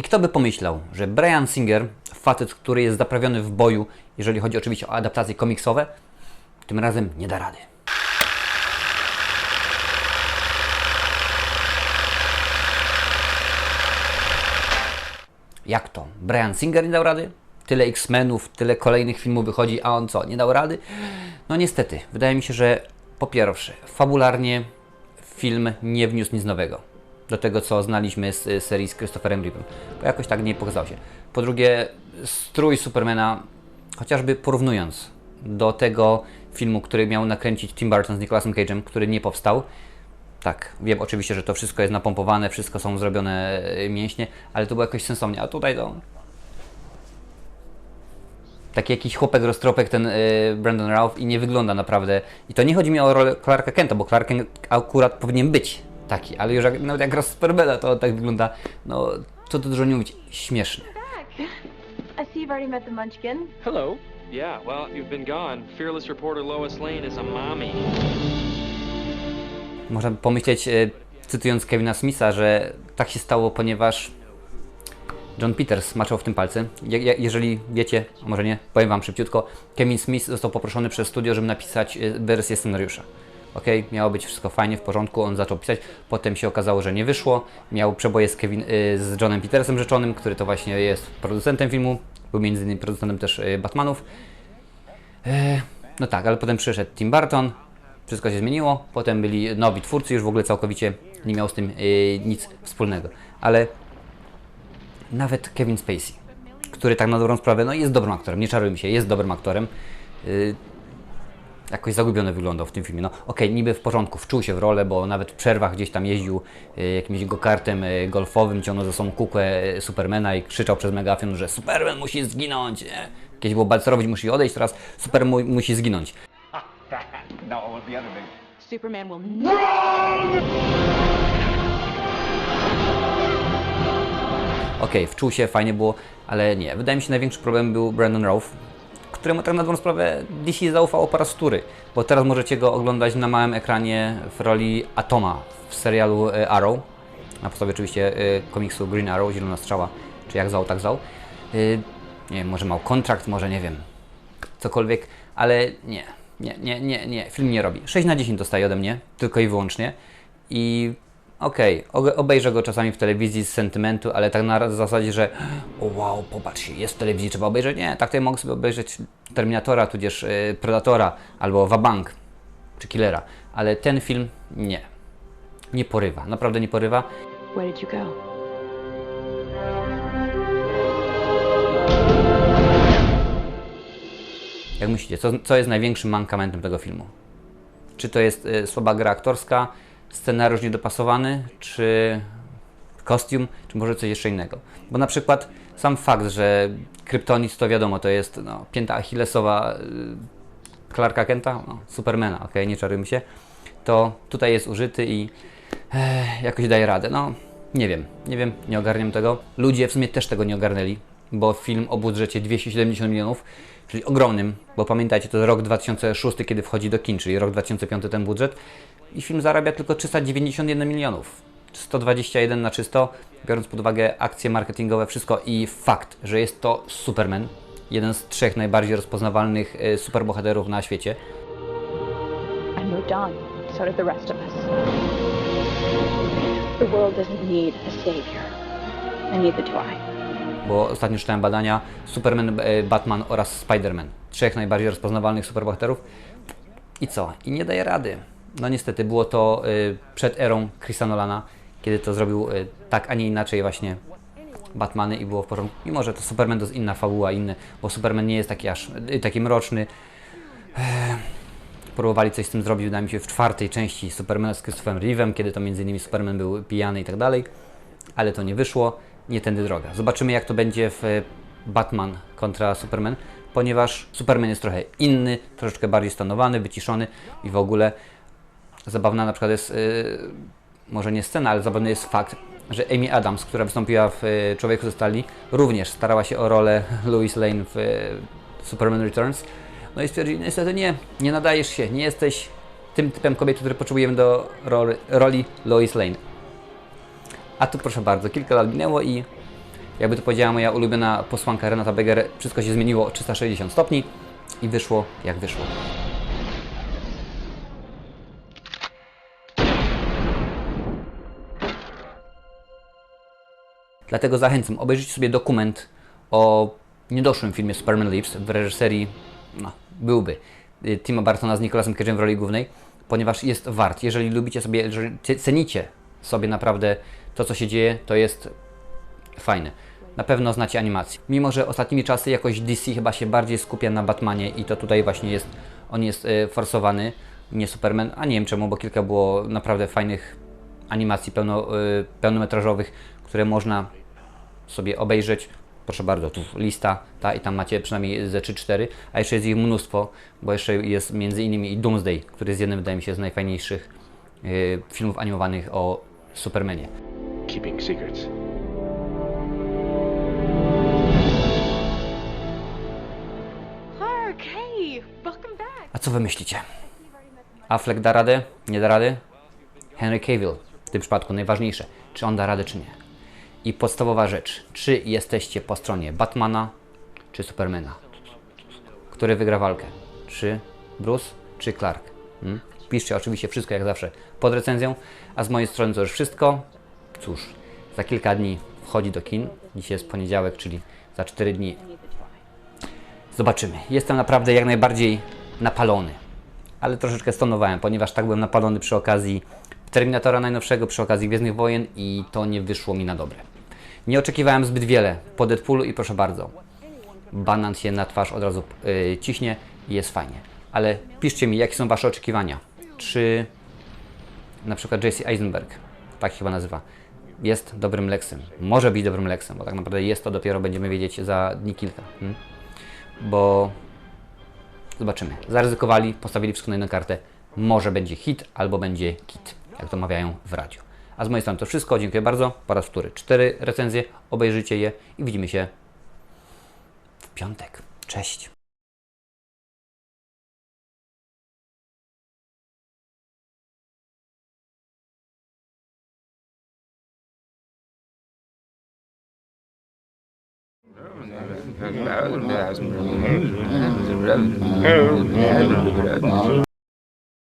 I kto by pomyślał, że Brian Singer, facet, który jest zaprawiony w boju, jeżeli chodzi oczywiście o adaptacje komiksowe, tym razem nie da rady. Jak to? Brian Singer nie dał rady? Tyle X-Menów, tyle kolejnych filmów wychodzi, a on co, nie dał rady? No niestety, wydaje mi się, że po pierwsze, fabularnie film nie wniósł nic nowego do tego, co znaliśmy z y, serii z Christopherem Reeve'em, bo jakoś tak nie pokazał się. Po drugie, strój Supermana, chociażby porównując do tego filmu, który miał nakręcić Tim Burton z Nicolasem Cage'em, który nie powstał, tak, wiem oczywiście, że to wszystko jest napompowane, wszystko są zrobione y, mięśnie, ale to było jakoś sensownie, a tutaj to... Taki jakiś chłopek roztropek ten y, Brandon Routh i nie wygląda naprawdę. I to nie chodzi mi o rolę Clarka Kenta, bo Clark akurat powinien być taki, ale już jak, nawet jak raz Supermana to tak wygląda, no co tu dużo nie mówić, śmieszny. back. I see you've already met the Munchkin. Hello. Yeah, well, you've been gone. Fearless reporter Lois Lane is a mommy. Można by pomyśleć, e, cytując Kevina Smitha, że tak się stało, ponieważ John Peters maczał w tym palce. Je, je, jeżeli wiecie, a może nie, powiem Wam szybciutko, Kevin Smith został poproszony przez studio, żeby napisać e, wersję scenariusza. Ok, miało być wszystko fajnie, w porządku, on zaczął pisać, potem się okazało, że nie wyszło. Miał przeboje z, Kevin, y, z Johnem Petersem rzeczonym, który to właśnie jest producentem filmu, był między innymi producentem też y, Batmanów. E, no tak, ale potem przyszedł Tim Burton, wszystko się zmieniło, potem byli nowi twórcy, już w ogóle całkowicie. Nie miał z tym y, nic wspólnego. Ale nawet Kevin Spacey, który tak na dobrą sprawę, no jest dobrym aktorem, nie czarujmy się, jest dobrym aktorem, jakoś zagubiony wyglądał w tym filmie. No okej, niby w porządku, wczuł się w rolę, bo nawet w przerwach gdzieś tam jeździł y, jakimś go-kartem y, golfowym, ciągnął ze sobą kukłę y, Supermana i krzyczał przez megafon, że Superman musi zginąć. Nie? Kiedyś było Balcerowicz musi odejść, teraz Superman mu, musi zginąć. No, the other. Superman will. Okej, wczuł się, fajnie było, ale nie. Wydaje mi się, największy problem był Brandon Routh, któremu tak na dobrą sprawę DC zaufało po raz wtóry, bo teraz możecie go oglądać na małym ekranie w roli Atoma w serialu e, Arrow, na podstawie oczywiście e, komiksu Green Arrow, Zielona Strzała, czy jak zwał, tak zwał. E, Nie wiem, może miał kontrakt, może nie wiem, cokolwiek, ale nie, nie, nie, nie, nie, film nie robi. 6 na 10 dostaje ode mnie, tylko i wyłącznie i okej, okay, obejrzę go czasami w telewizji z sentymentu, ale tak na zasadzie, że wow, popatrzcie, jest w telewizji, trzeba obejrzeć. Nie, tak ja mogę sobie obejrzeć Terminatora, tudzież y, Predatora, albo Wabank, czy Killera, ale ten film nie. Nie porywa, naprawdę nie porywa. Where did you go? Jak myślicie, co, co jest największym mankamentem tego filmu? Czy to jest y, słaba gra aktorska, scenariusz niedopasowany, czy kostium, czy może coś jeszcze innego? Bo na przykład sam fakt, że kryptonit to wiadomo, to jest no, pięta achillesowa y, Clarka Kenta, no, Supermana, ok, nie czarujmy się, to tutaj jest użyty i e, jakoś daje radę. No, nie wiem, nie wiem, nie ogarniam tego. Ludzie w sumie też tego nie ogarnęli, bo film o budżecie 270 milionów, czyli ogromnym, bo pamiętajcie, to rok 2006, kiedy wchodzi do kin, czyli rok 2005 ten budżet i film zarabia tylko 391 milionów. 121 na czysto, biorąc pod uwagę akcje marketingowe, wszystko i fakt, że jest to Superman, jeden z trzech najbardziej rozpoznawalnych e, superbohaterów na świecie. I. bo ostatnio czytałem badania Superman, e, Batman oraz Spider-Man. Trzech najbardziej rozpoznawalnych superbohaterów. I co? I nie daje rady. No niestety, było to y, przed erą Chrisa Nolana, kiedy to zrobił y, tak, a nie inaczej właśnie Batmany i było w porządku. Mimo, że to Superman to jest inna fabuła, inny, bo Superman nie jest taki aż taki mroczny. Próbowali coś z tym zrobić, wydaje mi się, w czwartej części Supermana z Christopherem Reeve'em, kiedy to innymi Superman był pijany i tak dalej, ale to nie wyszło, nie tędy droga. Zobaczymy jak to będzie w e, Batman kontra Superman, ponieważ Superman jest trochę inny, troszeczkę bardziej stonowany, wyciszony i w ogóle zabawna na przykład jest, e, może nie scena, ale zabawny jest fakt, że Amy Adams, która wystąpiła w e, Człowieku ze Stali, również starała się o rolę Louis Lane w Superman Returns. No i stwierdzili, niestety nie, nie nadajesz się, nie jesteś tym typem kobiety, który potrzebujemy do roli, roli Lois Lane. A tu proszę bardzo, kilka lat minęło i jakby to powiedziała moja ulubiona posłanka Renata Beger, wszystko się zmieniło o 360 stopni i wyszło jak wyszło. Dlatego zachęcam, obejrzyjcie sobie dokument o niedoszłym filmie Superman Lives w reżyserii, no, byłby, y, Tima Bartona z Nicolasem Cage'em w roli głównej, ponieważ jest wart. Jeżeli lubicie sobie, cenicie sobie naprawdę to, co się dzieje, to jest fajne. Na pewno znacie animację. Mimo, że ostatnimi czasy jakoś DC chyba się bardziej skupia na Batmanie i to tutaj właśnie jest, on jest y, forsowany, nie Superman, a nie wiem czemu, bo kilka było naprawdę fajnych animacji pełno, y, pełnometrażowych, które można sobie obejrzeć. Proszę bardzo, tu lista, ta i tam macie przynajmniej ze 3-4, a jeszcze jest ich mnóstwo, bo jeszcze jest między innymi i Doomsday, który jest jednym, wydaje mi się, z najfajniejszych y, filmów animowanych o Supermanie. keeping secrets. Clark, hey, welcome back. A co wy myślicie? Affleck da radę? Nie da rady? Henry Cavill, w tym przypadku najważniejsze, czy on da radę, czy nie. I podstawowa rzecz, czy jesteście po stronie Batmana, czy Supermana? Który wygra walkę? Czy Bruce, czy Clark? Hmm? Piszcie oczywiście wszystko jak zawsze pod recenzją, a z mojej strony to już wszystko. Cóż, za kilka dni wchodzi do kin. Dzisiaj jest poniedziałek, czyli za 4 dni Zobaczymy. Jestem naprawdę jak najbardziej napalony. Ale troszeczkę stonowałem, ponieważ tak byłem napalony przy okazji Terminatora najnowszego, przy okazji Gwiezdnych Wojen i to nie wyszło mi na dobre. Nie oczekiwałem zbyt wiele po Deadpoolu i proszę bardzo. Banan się na twarz od razu yy, ciśnie i jest fajnie. Ale piszcie mi, jakie są Wasze oczekiwania. Czy na przykład Jesse Eisenberg, tak chyba nazywa, jest dobrym Lexem. Może być dobrym Lexem, bo tak naprawdę jest to dopiero będziemy wiedzieć za dni kilka. Hmm? bo zobaczymy. Zaryzykowali, postawili wszystko na jedną kartę. Może będzie hit, albo będzie kit, jak to mawiają w radiu. A z mojej strony to wszystko. Dziękuję bardzo. Po raz wtóry cztery recenzje. Obejrzyjcie je i widzimy się w piątek. Cześć. Hey.